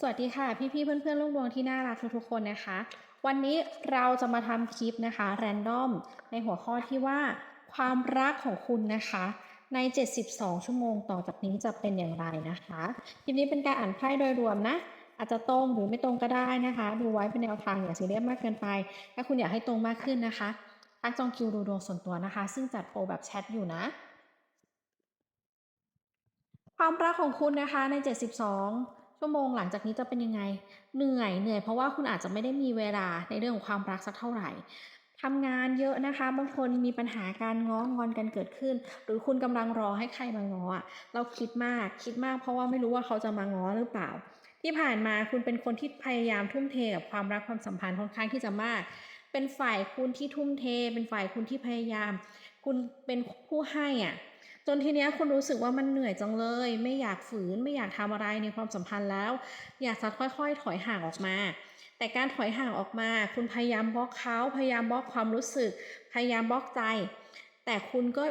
สวัสดีค่ะพี่ๆเพื่อนๆลูกดวงที่น่ารักทุกๆคนนะคะ วันนี้เราจะมาทำคลิปนะคะแรนดอมในหัวข้อที่ว่า ความรักของคุณนะคะ ใน 72 ชั่วโมงต่อจากนี้จะเป็นอย่างไรนะคะคลิปนี้เป็นการอ่านไพ่โดยรวมนะ อาจจะตรงหรือไม่ตรงก็ได้นะคะ ดูไว้เป็นแนวทางอย่าซีเรียสมากเกินไป ถ้าคุณอยากให้ตรงมากขึ้นนะคะทักจองคิวดูดวงส่วนตัวนะคะ ซึ่งจัดโปรแบบแชทอยู่นะความรักของคุณนะคะใน 72 ชั่วโมงหลังจากนี้จะเป็นยังไง เหนื่อยเหนื่อยเพราะว่าคุณอาจจะไม่ได้มีเวลาในเรื่องของความรักสักเท่าไหร่ทำงานเยอะนะคะ บางคนมีปัญหาการง้องอนกันเกิดขึ้น หรือคุณกำลังรอให้ใครมาง้ออะเราคิดมากคิดมากเพราะว่าไม่รู้ว่าเขาจะมาง้อหรือเปล่า ที่ผ่านมาคุณเป็นคนที่พยายามทุ่มเทกับความรักความสัมพันธ์ค่อนข้างที่จะมาก เป็นฝ่ายคุณที่ทุ่มเท เป็นฝ่ายคุณที่พยายาม คุณเป็นผู้ให้อะ จนทีเนี้ยคุณรู้สึกว่ามันเหนื่อยจังเลย ไม่อยากฝืนไม่อยากทำอะไรในความสัมพันธ์แล้ว อยากจะค่อยๆ ถอยห่างออกมา แต่การถอยห่างออกมา คุณพยายามบล็อกเขาพยายามบล็อกความรู้สึก พยายามบล็อกใจ แต่คุณก็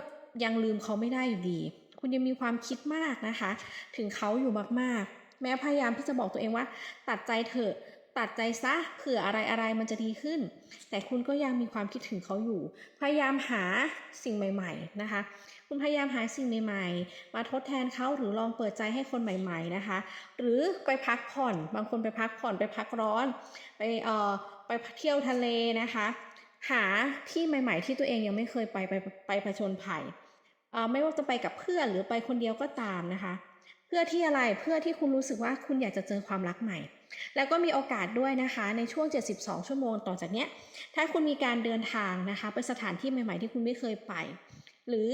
ยังลืมเขาไม่ได้อยู่ดี คุณยังมีความคิดมากนะคะ ถึงเขาอยู่มากๆ แม้พยายามที่จะบอกตัวเองว่า ตัดใจเถอะ ตัดใจซะเผื่ออะไรอะไรมันจะดีขึ้น แต่คุณก็ยังมีความคิดถึงเขาอยู่ พยายามหาสิ่งใหม่ ๆนะคะ คุณพยายามหาสิ่งใหม่ๆ มาทดแทนเขาหรือลองเปิดใจให้คนใหม่ ๆนะคะ หรือไปพักผ่อนบางคนไปพักผ่อนไปพักร้อน ไปเอ่อไปเที่ยวทะเลนะคะ หาที่ใหม่ ๆ ที่ตัวเองยังไม่เคยไปไปไปผจญภัยเอ่อไม่ว่าจะไปกับเพื่อนหรือไปคนเดียวก็ตามนะคะ เพื่อที่อะไรเพื่อที่คุณรู้สึกว่าคุณอยากจะเจอความรักใหม่ แล้วก็มีโอกาสด้วยนะคะในช่วง 72 ชั่วโมงต่อจากเนี้ยถ้าคุณมีการเดินทางนะคะไปสถานที่ใหม่ ๆ ที่คุณไม่เคยไป หรือ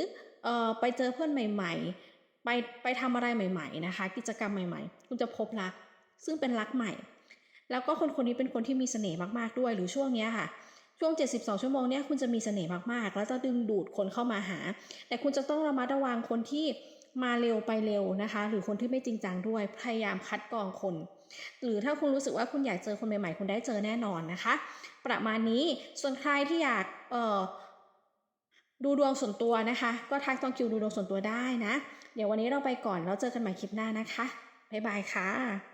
ออไปเจอเพื่อนใหม่ ๆ ไปไปทำอะไรใหม่ ๆ นะคะ กิจกรรมใหม่ ๆ คุณจะพบรัก ซึ่งเป็นรักใหม่ แล้วก็คนคนนี้เป็นคนที่มีเสน่ห์มากๆด้วย หรือช่วงเนี้ยค่ะช่วง 72 ชั่วโมงเนี้ยคุณจะมีเสน่ห์มากๆ แล้วจะดึงดูดคนเข้ามาหา แต่คุณจะต้องระมัดระวังคนที่ มาเร็วไปเร็วนะคะ หรือคนที่ไม่จริงจังด้วยพยายามคัดกรองคน หรือถ้าคุณรู้สึกว่าคุณอยากเจอคนใหม่ๆ คุณได้เจอแน่นอนนะคะ ประมาณนี้ส่วนใครที่อยากเอ่อดูดวงส่วนตัวนะคะ ก็ทักตองคิวดูดวงส่วนตัวได้นะ เดี๋ยววันนี้เราไปก่อนแล้วเจอกันใหม่คลิปหน้านะคะบ๊ายบายค่ะ